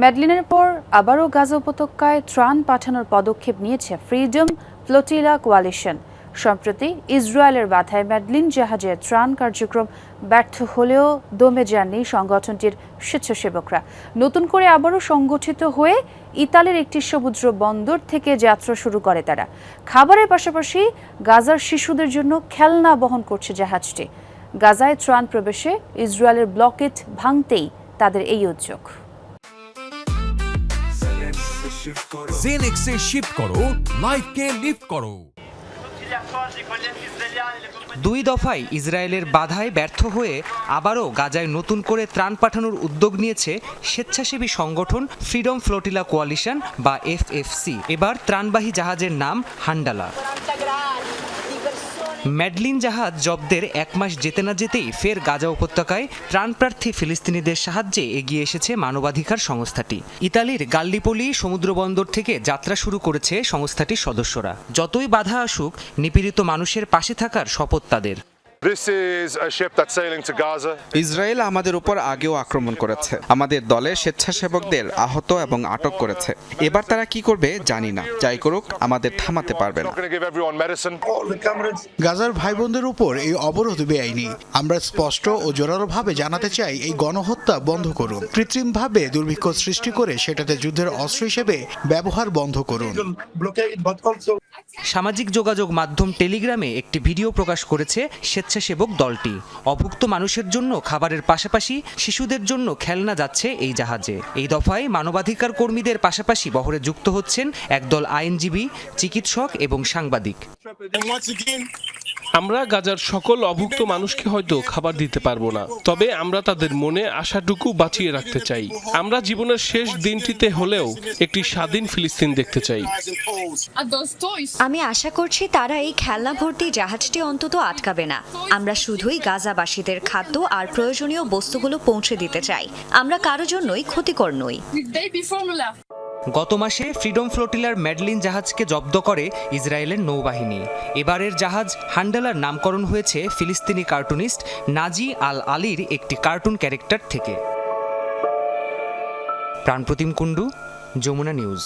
ম্যাডলিনের পর আবারও গাজা উপত্যকায় ত্রাণ পাঠানোর পদক্ষেপ নিয়েছে ফ্রিডম ফ্লোটিলা কোয়ালিশন সম্প্রতি ইসরায়েলের বাধায় ম্যাডলিন জাহাজের ত্রাণ কার্যক্রম ব্যর্থ হলেও দমে যাননি সংগঠনটির স্বেচ্ছাসেবকরা। নতুন করে আবারও সংগঠিত হয়ে ইতালির একটি সমুদ্র বন্দর থেকে যাত্রা শুরু করে তারা। খাবারের পাশাপাশি গাজার শিশুদের জন্য খেলনা বহন করছে জাহাজটি। গাজায় ত্রাণ প্রবেশে ইসরায়েলের ব্লকেট ভাঙতেই তাদের এই উদ্যোগ। জেনেক্সে শিফট করো লাইফকে লিফট করো। দুই দফায় ইসরায়েলের বাধায় ব্যর্থ হয়ে আবারও গাজায় নতুন করে ত্রাণ পাঠানোর উদ্যোগ নিয়েছে স্বেচ্ছাসেবী সংগঠন ফ্রিডম ফ্লোটিলা কোয়ালিশন বা এফএফসি এবার ত্রাণবাহী জাহাজের নাম হান্ডালা। ম্যাডলিন জাহাজ জব্দের এক মাস যেতে না যেতেই ফের গাজা উপত্যকায় প্রাণপ্রার্থী ফিলিস্তিনিদের সাহায্যে এগিয়ে এসেছে মানবাধিকার সংস্থাটি। ইতালির গাল্লিপলি সমুদ্রবন্দর থেকে যাত্রা শুরু করেছে সংস্থাটির সদস্যরা। যতই বাধা আসুক, নিপীড়িত মানুষের পাশে থাকার শপথ তাদের। This is a ship that's sailing to Gaza. Israel আমাদের উপর আগেও আক্রমণ করেছে। আমাদের দলের স্বেচ্ছাসেবকদের আহত এবং আটক করেছে। এবার তারা কি করবে জানি না। যাই করুক আমাদের থামাতে পারবে না. গাজার ভাই বোনদের উপর এই অবরোধ বেআইনি। আমরা স্পষ্ট ও জোরালোভাবে জানাতে চাই এই গণহত্যা বন্ধ করুন। কৃত্রিমভাবে দুর্ভিক্ষ সৃষ্টি করে সেটাতে যুদ্ধের অস্ত্র হিসেবে ব্যবহার বন্ধ করুন। সামাজিক যোগাযোগ মাধ্যম টেলিগ্রামে একটি ভিডিও প্রকাশ করেছে স্বেচ্ছাসেবক দলটি। অভুক্ত মানুষের জন্য খাবারের পাশাপাশি শিশুদের জন্য খেলনা যাচ্ছে এই জাহাজে। এই দফায় মানবাধিকার কর্মীদের পাশাপাশি বহরে যুক্ত হচ্ছেন একদল আইনজীবী, চিকিৎসক এবং সাংবাদিক। আমরা গাজার সকল অভুক্ত মানুষকে হয়তো খাবার দিতে পারব না, তবে আমরা তাদের মনে আশাটুকু বাঁচিয়ে রাখতে চাই। আমরা জীবনের শেষ দিনটিতে হলেও একটি স্বাধীন ফিলিস্তিন দেখতে চাই। আমি আশা করছি তারা এই খেলনা ভর্তি জাহাজটি অন্তত আটকাবে না। আমরা শুধুই গাজাবাসীদের খাদ্য আর প্রয়োজনীয় বস্তুগুলো পৌঁছে দিতে চাই। আমরা কারও জন্যই ক্ষতিকর নই। গত মাসে ফ্রিডম ফ্লোটিলার ম্যাডলিন জাহাজকে জব্দ করে ইসরায়েলের নৌবাহিনী। এবারের জাহাজ হান্ডালার নামকরণ হয়েছে ফিলিস্তিনি কার্টুনিস্ট নাজি আল আলীর একটি কার্টুন ক্যারেক্টার থেকে। প্রাণপ্রতিম কুণ্ডু, যমুনা নিউজ।